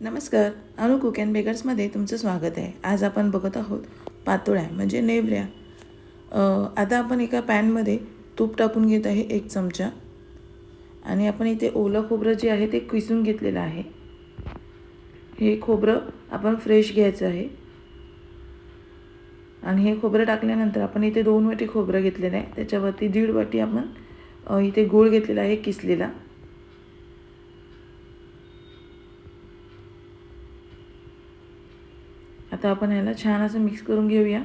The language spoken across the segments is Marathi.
नमस्कार अनु कुक अँड बेकर्समध्ये तुमचं स्वागत आहे. आज आपण बघत आहोत पातोळ्या म्हणजे नेवऱ्या. आता आपण एका पॅनमध्ये तूप टाकून घेत आहे एक चमचा. आणि आपण इथे ओलं खोबरं जे आहे ते किसून घेतलेलं आहे. हे खोबरं आपण फ्रेश घ्यायचं आहे. आणि हे खोबरं टाकल्यानंतर आपण इथे दोन वाटी खोबरं घेतलेलं आहे. त्याच्यावरती दीड वाटी आपण इथे गूळ घेतलेला आहे किसलेला. आता आपण ह्याला छान असं मिक्स करून घेऊया.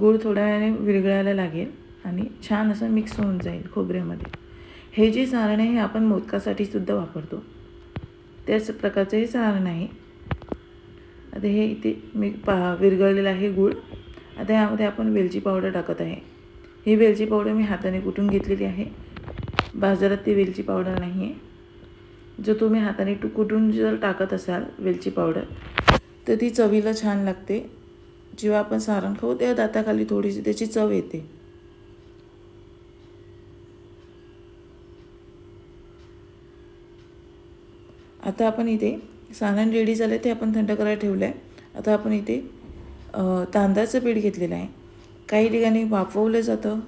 गूळ थोड्या वेळाने विरघळायला लागेल आणि छान असं मिक्स होऊन जाईल खोबऱ्यामध्ये. हे जे सारण आहे हे आपण मोदकासाठी सुद्धा वापरतो. त्याच प्रकारचं हे सारण आहे. आता हे इथे मी पा विरघळलेलं आहे गूळ. आता यामध्ये आपण वेलची पावडर टाकत आहे. ही वेलची पावडर मी हाताने कुटून घेतलेली आहे? बाजारात ती वेलची पावडर नाही आहे जो तुम्ही हाताने टू जर टाकत असाल वेलची पावडर तर ती चवीला छान लागते. जेव्हा आपण सारण खाऊ त्या दाताखाली थोडीशी त्याची चव येते. आता आपण इथे सारण रेडी झालं ते आपण थंड करायला ठेवलं आहे आता आपण इथे तांदळाचं पीठ घेतलेलं आहे. काही ठिकाणी वाफवलं जातं.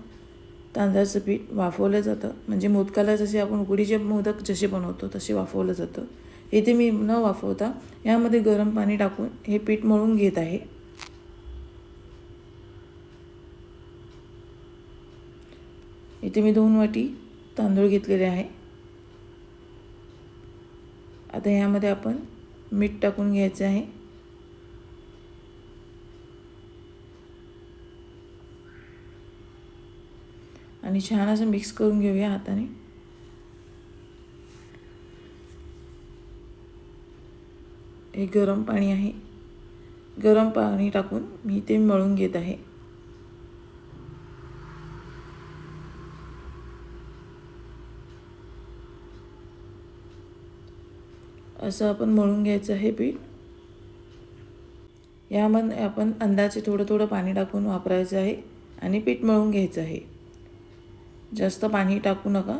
तांदळाचं पीठ वाफवलं जातं. म्हणजे मोदकाला जसे आपण उकडीचे मोदक जसे बनवतो तसे वाफवलं जातं. इथे मी न वाफवता यामध्ये गरम पाणी टाकून हे पीठ मळून घेत आहे. इथे मी दोन वाटी तांदूळ घेतलेले आहे. आता यामध्ये आपण मीठ टाकून घ्यायचं आहे. आणि छान असं मिक्स करून घेऊया हाताने. हे गरम पाणी आहे. गरम पाणी टाकून मी ते मळून घेत आहे. असं आपण मळून घ्यायचं आहे पीठ. यामध्ये आपण अंदाजे थोडं थोडं पाणी टाकून वापरायचं आहे आणि पीठ मळून घ्यायचं आहे. जास्त पाणी टाकू नका.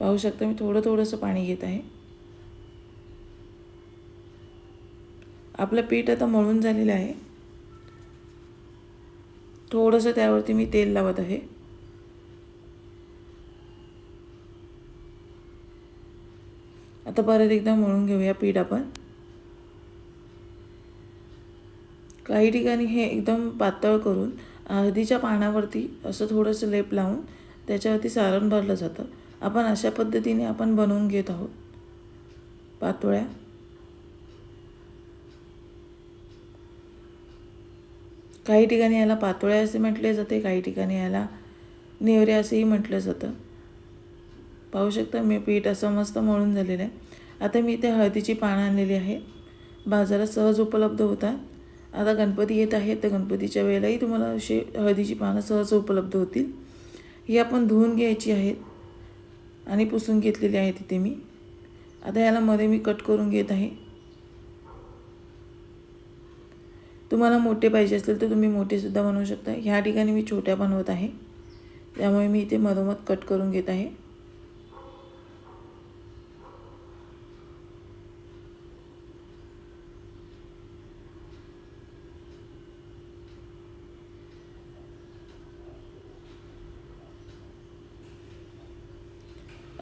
पाहू शकता मी थोडं थोडंसं पाणी घेत आहे. आपलं पीठ आता मळून झालेलं आहे. थोडंसं त्यावरती मी तेल लावत आहे. आता परत एकदा मळून घेऊया पीठ आपण. काही ठिकाणी हे एकदम पातळ करून हळदीच्या पानावरती असं थोडंसं लेप लावून त्याच्यावरती सारण भरलं जातं. आपण अशा पद्धतीने आपण बनवून घेत आहोत. पातोळ्या. काही ठिकाणी याला पातोळ्या असे म्हटले जाते काही ठिकाणी याला नेवरे असेही म्हटलं जातं. पाहू शकता मी पीठ असं मस्त मळून झालेलं आहे. आता मी इथे हळदीची पानं आणलेली आहे. बाजारात सहज उपलब्ध होतात. आता गणपती येत आहेत तर गणपतीच्या वेळेलाही तुम्हाला अशी हळदीची पानं सहज उपलब्ध होतील. ही आपण धुवून घ्यायची आहेत आणि पुसून घेतलेली आहे तिथे मी. आता याला मध्ये मी कट करून घेत आहे. तुम्हाला मोठे पाहिजे असतील तर तुम्ही मोठेसुद्धा बनवू शकता. ह्या ठिकाणी मी छोट्या बनवत आहे. त्यामुळे मी इथे मधोमध कट करून घेत आहे.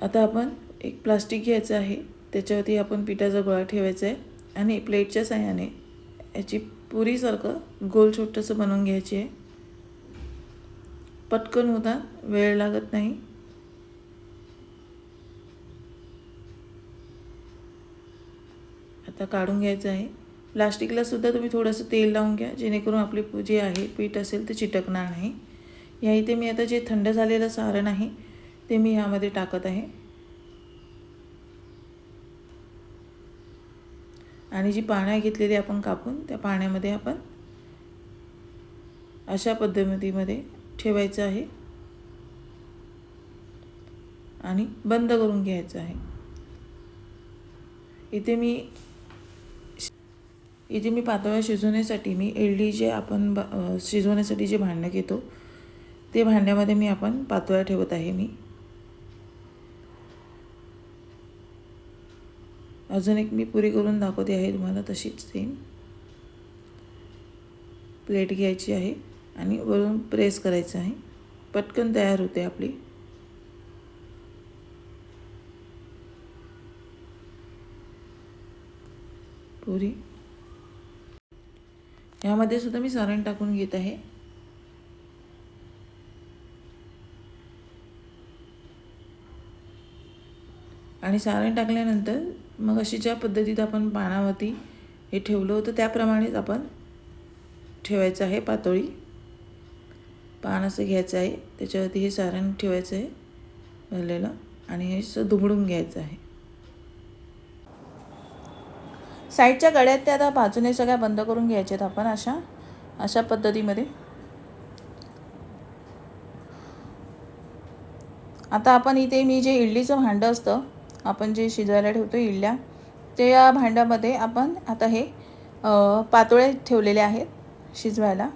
आता आपण एक प्लास्टिक घ्यायचं आहे त्याच्यावरती आपण पिठाचा गोळा ठेवायचा आहे आणि प्लेटच्या साह्याने याची पुरीसारखं गोल छोटंसं बनवून घ्यायची आहे. पटकन होता वेळ लागत नाही. आता काढून घ्यायचं आहे. प्लास्टिकला सुद्धा तुम्ही थोडंसं तेल लावून घ्या जेणेकरून आपली जे आहे पीठ असेल ते चिटकणार नाही. या इथे मी आता जे थंड झालेलं सारण आहे ते मी ह्यामध्ये टाकत आहे. आणि जी पाण्या घेतलेली आपण कापून त्या पाण्यामध्ये आपण अशा पद्धतीमध्ये ठेवायचं आहे. आणि बंद करून घ्यायचं आहे. इथे मी इथे मी पातोळ्या शिजवण्यासाठी मी एल जे आपण ब शिजवण्यासाठी जे भांडं घेतो ते भांड्यामध्ये मी आपण पातोळ्या ठेवत आहे मी. अजून एक मी पुरी करून दाखवते आहे तुम्हाला तशीच सेम प्लेट घ्यायची आहे आणि वरून प्रेस करायचं आहे. पटकन तयार होते आपली. पुरी. ह्यामध्ये सुद्धा मी सारण टाकून घेत आहे. आणि सारण टाकल्यानंतर मग अशी ज्या पद्धतीत आपण पानावरती हे ठेवलं होतं त्याप्रमाणेच आपण ठेवायचं आहे पातोळी. पान असं घ्यायचं आहे त्याच्यावरती हे सारण ठेवायचं आहे भरलेलं. आणि हे असं दुमडून घ्यायचं आहे. साईडच्या गड्यात त्या आता बाजूने सगळ्या बंद करून घ्यायच्यात आपण अशा अशा पद्धतीमध्ये. आता आपण इथे मी जे इडलीचं भांडं असतं आपण जे शिजवायला ठेवतो इडल्या ते या भांड्यामध्ये आपण आता हे पातोळे ठेवलेले आहेत शिजवायला.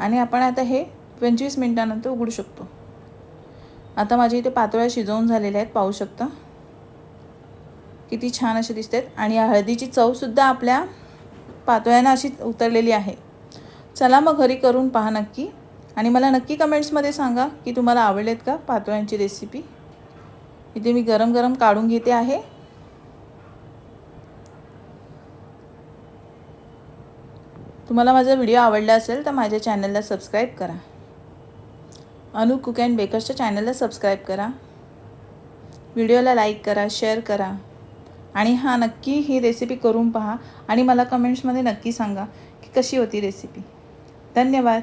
आणि आपण आता हे पंचवीस मिनटानंतर उघडू शकतो. आता माझे इथे पातोळ्या शिजवून झालेल्या आहेत पाहू शकता. किती छान असे दिसतात. आणि या हळदीची चवसुद्धा आपल्या पातोळ्यांना अशी उतरलेली आहे. चला मग घरी करून पहा नक्की. आणि मला नक्की कमेंट्समध्ये सांगा की तुम्हाला आवडलेत का पातोळ्यांची रेसिपी इथे मी गरम गरम काढून घेते आहे. तुम्हाला माझा व्हिडिओ आवडला असेल तर माझ्या चॅनलला सबस्क्राईब करा. अनु कुक अँड बेकर्सच्या चॅनलला सबस्क्राईब करा. व्हिडिओला लाईक करा शेअर करा. आणि हां नक्की ही रेसिपी करून पहा आणि मला कमेंट्समध्ये नक्की सांगा की कशी होती रेसिपी. धन्यवाद.